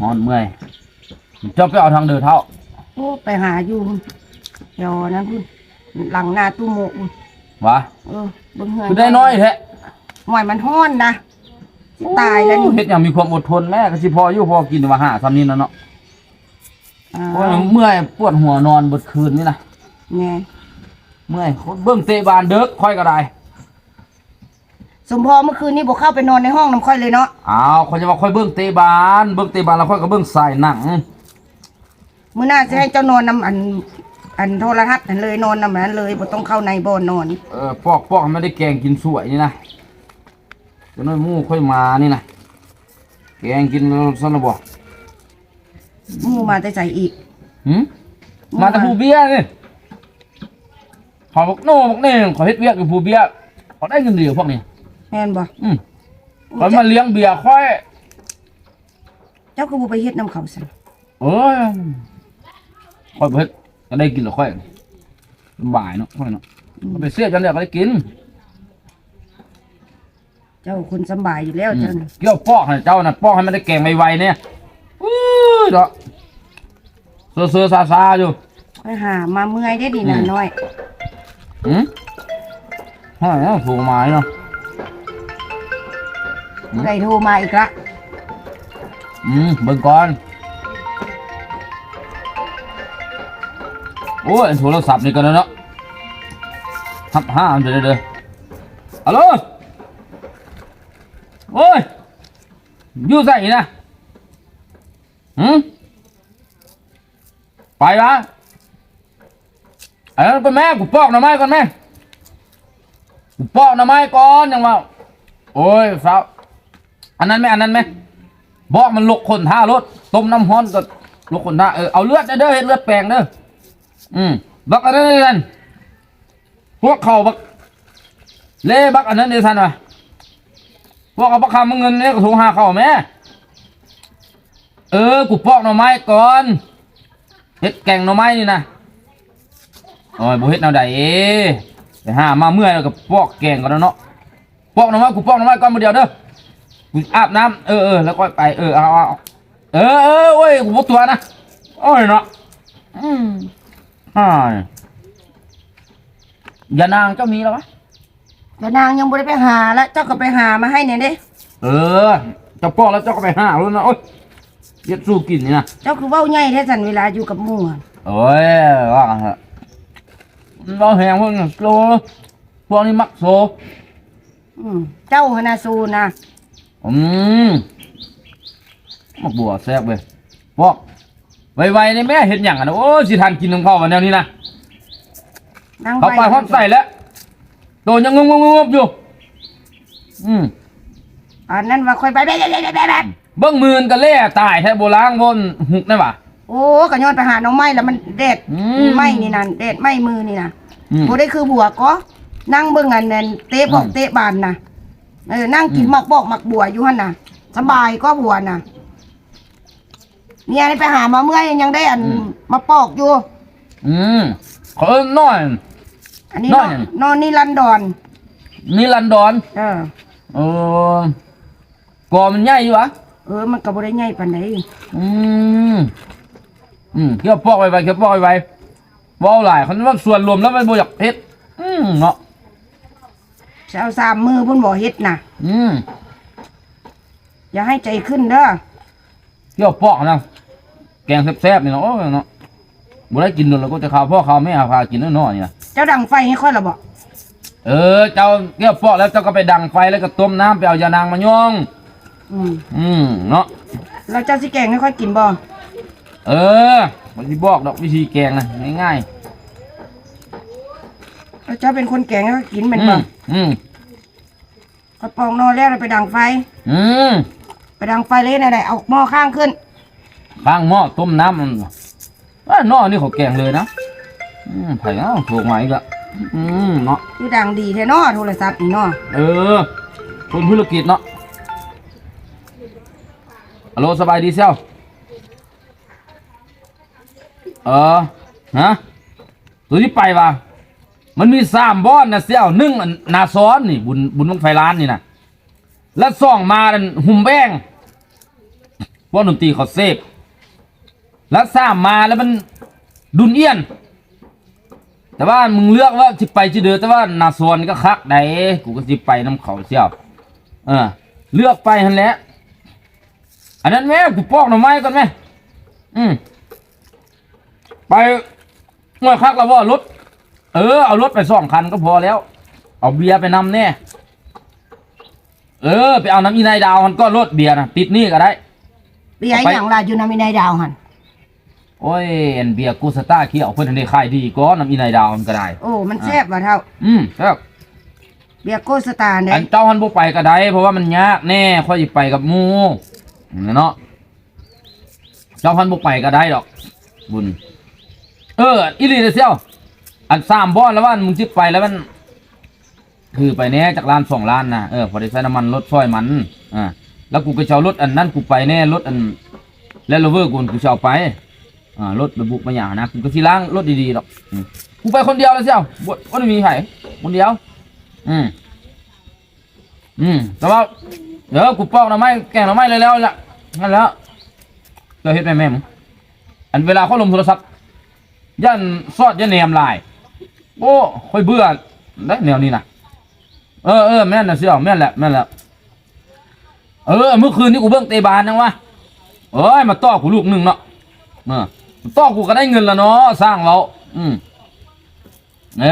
หอนเมื่อยเจ้าไปเอาทางเดินเท้าโอ้ไปหาอยู่เดี๋ยวนะคุณหลังหน้าตู้โมกพุ่นวะเออเบิ่งเฮือนคือได้น้อยแท้หอยมันฮ้อนนะสิตายแล้วนี่เฮ็ดอย่างมีความอดทนแม่ก็สิพออยู่พอกินว่าหาซ้ำนี้นะเนาะอ่าโอ้ยเมื่อยปวดหัวนอนเบิดคืนนี่นะแน่เมื่อยโคตรเบิ่งเตะบานเด้อค่อยก็ได้ สมพอเมื่อคืนนี้บอกเข้าไปนอนในห้องน้ำค่อยเลยเนาะอ้าวค่อยจะว่าค่อยเบิ่งเตะบาน เบิ่งเตะบานแล้วค่อยก็เบิ่งสายหนังมื้อหน้าจะให้เจ้านอนนำอัน อันโทรทัศน์นั่นเลยนอนนำนั้นเลยบ่ต้องเข้าในบ่อนนอน เออปอกปอกให้ไม่ได้แกงกินสวยนี่นะจนน้อยหมู่ค่อยมานี่นะแกงกินแล้วซั่นละบ่หมู่มาแต่ใจอีก หืมมา แต่ผู้เบี้ยนี่ขอบอกโน่บอกนี่ขอเฮ็ดเวียกอยู่ผู้เบี้ยขอได้เงินเดือนพวกนี้ แม่นบ่อืมขอมาเลี้ยงเบียร์ค่อย เจ้าก็บ่ไปเฮ็ดน้ำเขาซั่นเอ้ยค่อยบ่เฮ็ดก็ได้กินแล้วค่อยสบายเนาะค่อยเนาะเอาไปเสียจังเดียวก็ได้กินเจ้าคนสำบายอยู่แล้วเจ้าน่ะเกี่ยวปอกให้เจ้าน่ะปอกให้มันได้แกงไวๆเนี่ยอุ้ยเนาะเสือๆซาๆอยู่ไปหามาเมื่อยได้ดีน่ะน้อยหืมฮ่าเนี่ยถูกไม้เนาะ ได้โทรมาอีกละอืมเบิ่งก่อน โอ้ยโทรศัพท์นี่กันแล้วเนาะทับห้าอันเดี๋ยวเดี๋ยวฮัลโหลโอ้ยอยู่ใส่นะหืมไปละเอ้ยไปแม่กูปอกหน่อไม้ก่อนแม่กูปอกหน่อไม้ก่อนยังว่าโอ้ยสาว อันนั้นไหมอันนั้นไหมบอกมันลกคนท่ารถต้มน้ำฮ้อนก็ลกคนท่าเออเอาเลือดเด้อเห็ดเลือดแปลงเด้ออืมบักอันนั้นเลยท่านพวกเขาบักเล่บักอันนั้นเลยท่านวะพวกเอาบักคำเงินเนี่ยก็โทรหาเขาแม่เออกูปอกหน่อไม้ก่อนเฮ็ดแกงหน่อไม้นี่นะโอ้ยบุเฮ็ดแนวใดเอ้ไปหามาเมื่อยแล้วก็ปอกแกงก่อนแล้วเนาะปอกหน่อไม้กูปอกหน่อไม้ก่อนมาเดียวเด้อ กูอาบน้ำเออเออแล้วก็ไปเออเอาเอาเอาเออเออโอ้ยกูบ่ตัวนะโอ้ยเนาะอืมอ่ายานางเจ้ามีแล้ววะแต่นางยังบ่ได้ไปหาแล้วเจ้าก็ไปหามาให้เนี่ยเด้เออเจ้าปอกแล้วเจ้าก็ไปหาแล้วนะโอ้ยเย็ดสู้กินนี่นะเจ้าคือเว้าใหญ่แท้สันเวลาอยู่กับหมู่อะโอ้ยว่ากันเถอะมันเราแหงพวกนี้โลพวกนี้มักโซอืมเจ้าหนนาซูนะ อืมมักบัวแซ่บเลยพวกไวๆนี่แม่เห็นอย่างอะนะโอ้ยสิทันกินของเขาวันแนวนี้นะนางเขาไปห้องใส่แล้วโดนยังงงงงๆอยู่ อืมอันนั้นว่าค่อยไปไปไปไปไปไปเบิ้งมือนกันเล่ตายแท้โบราณบนหุกได้ปะโอ้ก็ย้อนไปหาน้องไม้แล้วมันเด็ดอืมไม้นี่นั่นเด็ดไม้มือนี่นะอืมบ่ได้คือบัวก็นั่งเบิ่งอันนั้นเตะบอกอืมเตะบานน่ะ เออนั่งกินอืมหมักบอกหมักบัวอยู่หั่นน่ะ สบายก็บัวน่ะ เนี่ยนี่ไปหามาเมื่อยยังได้อันมาปอกอยู่ อืมขอเอิ้นน้อย อันนี้น้นออยนนอนนี่ลันดอน นี่ลันดอนเออเออกอมันใหญ่อยู่วะเออ มันก็บ่ได้ใหญ่ปานใดอืมอืมเกี่ยวปอกไว้ไปเกี่ยวปอกไว้ไปเว้าหลายคนว่าส่วนรวมแล้วมันบ่อยากเฮ็ดอืมเนาะจะ เอาสามมือเพิ่นบ่เฮ็ดน่ะ อืมอย่าให้ใจขึ้นเด้อเกี่ยวปอกนะแกงแซ่บๆนี่เนาะโอ้ยเนาะบ่ได้กินโดนแล้วก็จะข้าวพ่อข้าวแม่พากินน้อยๆนี่นะเจ้าดังไฟให้ค่อยละบ่เออ เจ้าเกี่ยวปอกแล้วเจ้าก็ไปดังไฟแล้วก็ต้มน้ำไปเอายานางมาย่อง อืมอืมเนาะแล้วเจ้าสิแกงให้ค่อยกินบ่เออมันที่บอกดอกวิธีแกงนะง่ายแล้วเจ้าเป็นคนแกงให้ค่อยกินๆแม่นอืบ่มอืม ค่อยปองนอนแล้วเราไปดังไฟ อืมไปดังไฟเลยไหนๆเอาหม้อข้างขึ้น ข้างหม้อต้มน้ำมันว่านอนี่เขาแกงเลยนะอืมไผ่เอ้าถูกไหมอีกละอืมเนาะคือดังดีแท้เนาะโทรศัพท์นี่เนาะเออ คนธุรกิจเนาะฮัลโหลสบายดีเซียวเออฮะตัวที่ไปว่ะ มันมีสามบ้อนนะเซี่ยวหนึ่งนาซ้อนนี่ บุญบุญบังไฟล้านนี่นะแล้วสองมาดันหุ่มแบงพวกดนตรีเขาเซฟแล้วสางมาแล้วมันดุนเอียน แต่ว่ามึงเลือกว่าจิไปจิเดือแต่ว่านาซวนก็คักไดกูก็จิไปน้ำเขาเสี่ยวเออ เลือกไปหันแหละอันนั้นแม่กูปอกหน่อไม้ก่อนแม่อืมไปเมื่อคักแล้วว่ารถ เออเอารถไปสองคันก็พอแล้ว เอาเบียร์ไปนำแน่เออ ไปเอาน้ำอีนายดาวมันก็รถเบียร์นะติดหนี่ก็ได้ เบียร์เอาไปอย่างลาอยู่นำมีนายดาวหันโอ้ยอันเบียร์กูสต้าเคี่ยวเพื่อนทันได้ขายดีก็น้ำอีนายดาวมันก็ได้ โอ้ มันแซ่บว่ะเท่า อืมครับเบียร์โกสตาร์อัเนี่ยนเจ้าฮันบ่ไปก็ได้ เพราะว่ามันยากแน่ค่อยสิไปกับหมูเนาะเจ้าฮันบ่ไปก็ได้ดอก บุญ เอออีหลีเด้อเสี่ยว อันสามบ้อนแล้วว่ามึงจิไปแล้วมัน คือไปแน่จากล้านสองล้านนะเออพอได้ใช้น้ำมันรถช่อยมันอ่าแล้วกูก็จะเอารถอันนั้นกูไปแน่รถอัน แล้วโรเวอร์กูกูจะเอาไปอ่ารถระบุมาอย่างนะกูก็สิล้างรถดีๆหรอกกูไปคนเดียวแล้วเสียวบ่บ่ได้มีใครคนเดียว อืมอืมแต่ว่าเดี๋ยวกูปอกหน่อไม้แกงหน่อไม้เลยแล้วล่ะนั่นแล้วเจะเฮ็ดแม่แม่มอันเวลาเขาลงโทรศัพท์ยันซอดยันแหนมลาย โอ้ค่อยเบื่อได้แนวนี้นะเออเออแม่นนะเสี่ยวแม่นแหละแม่นแหละเออเมื่อคืนนี้กูเบิ่งเตบานนังวะเอ้ยมาต้อกูลูกหนึ่งเนาะเออต้อกูก็ได้เงินแล้วเนาะสร้างเราอืมเอ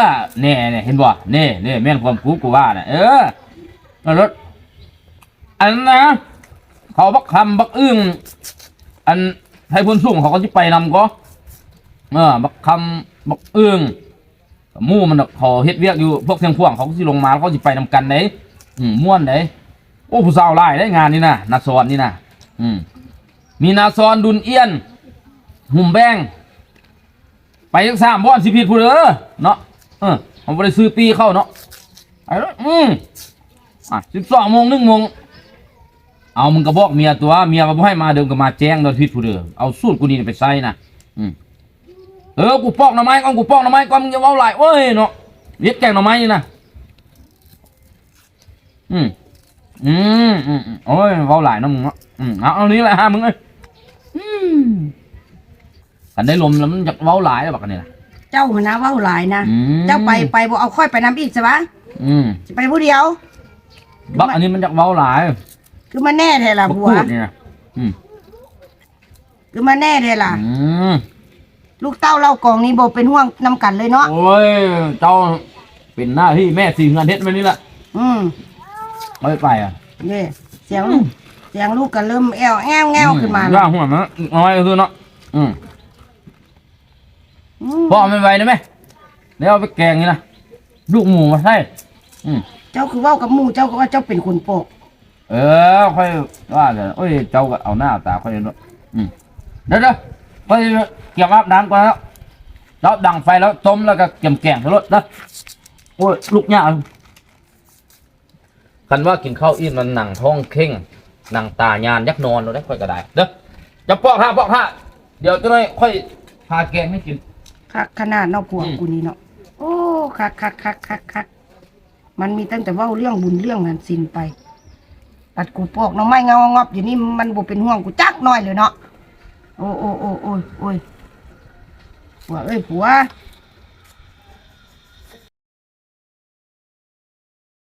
อเนี่ยเนี่ยเห็นบ่เนี่ยเนี่ยแม่นความกูกูว่าน่ะเออรถอันนั้นนะเขาบักคำบักอึ้งอันไทยพนสูงเขาก็จะไปนำก็เออบักคำบักอึ้ง หมู่มันน่ะเขาเฮ็ดเวียกอยู่พวกเสียงพ่วงเขาสิลงมาเขาสิไปนำกันเด้อืมม่วนเด้โอ้ผู้สาวหลายได้งานนี่นะนาซอนนี่นะอืมมีนาซอนดุนเอียน หุ่มแบง ไปทั้งสามบ้อนสิผิดพูดเออเนาะเออผมไปซื้อปีเข้าเนาะไปแล้อืมอะสิบสองโมงหนึ่งโมงเอามึงก็บอกเมียตัวเมียก็บ่ให้มาเดิมก็มาแจ้งโดยผิดพูดเออเอาสูตรกูนี่ไปใส่นะอืม เออกูปอกหน่อไม้ก่อนกูปอกหน่อไม้ก่อนมึงจะเว้าหลายโอ้ยเนาะเรียกแกงหน่อไม้นี่นะอืมอืมอืมอืมโอ้ยเว้าหลายเนาะมึงเนาะอืมเอาเอานี้แหละฮะมึงเอ้ยอืมกันได้ลมแล้วมันอยากเว้าหลายแล้วบักกันนี่นะเจ้าหัวหน้าเว้าหลายนะอืมเจ้าไปไปบ่เอาค่อยไปนำอีกใช่ปะอืมจะไปผู้เดียวบักอันนี้มันจากเว้าหลายคือมาแน่แท้ล่ะบักบัวพูดนี่นะอืมคือมาแน่แท้ล่ะอืม ลูกเต้าเล่ากองนี้บ่เป็นห่วงนำกันเลยเนาะ โอ้ยเจ้าเป็นหน้าที่แม่สี่งานเฮ็ดมานี่แหละอืมไม่ไปอะนี่เสียงลูกเสียงลูกก็เริ่มแอวแง้วแง้วขึ้นมาย่าแล้วหัวมันน้อยก็คือเนาะอืมอืมพ่อไม่ไหวได้ไหมเดี๋ยวเอาไปแกงนี่นะลูกหมูมาใช่อืมเจ้าคือเว้ากับหมู่เจ้าก็ว่าเจ้าเป็นคนโปกเออค่อยว่ากันโอ้ยเจ้าก็เอาหน้าเอาตาค่อยเนาะอืมเดี๋ยวเดี๋ยว ค่อเกี่ยวอาบน้ำก่อนแล้วแล้วดังไฟแล้วต้มแล้วก็เกี่ยมแกงทั้งรถนะโอ้ยลูกยากคันว่ากินข้าวอิ่มมันหนังท้องเข่งหนังตายานยักนอนเราได้ค่อยก็ได้เด้อจะปอกห้าปอกห้าเดี๋ยวจะได้ค่อยพาแกงให้กินคักขนาดเนาะพวกอืมกูนี่เนาะโอ้คักคักคักคักคักมันมีตั้งแต่ว้าเรื่องบุญเรื่องนั้นสินไปปัดกูปอกน้องไม้เงางอบอยู่นี่มันบ่เป็นห่วงกูจักน้อยเลยเนาะ โอ้โอ้โอ้โอ้ยโอ้ยผัวเอ้ยผัว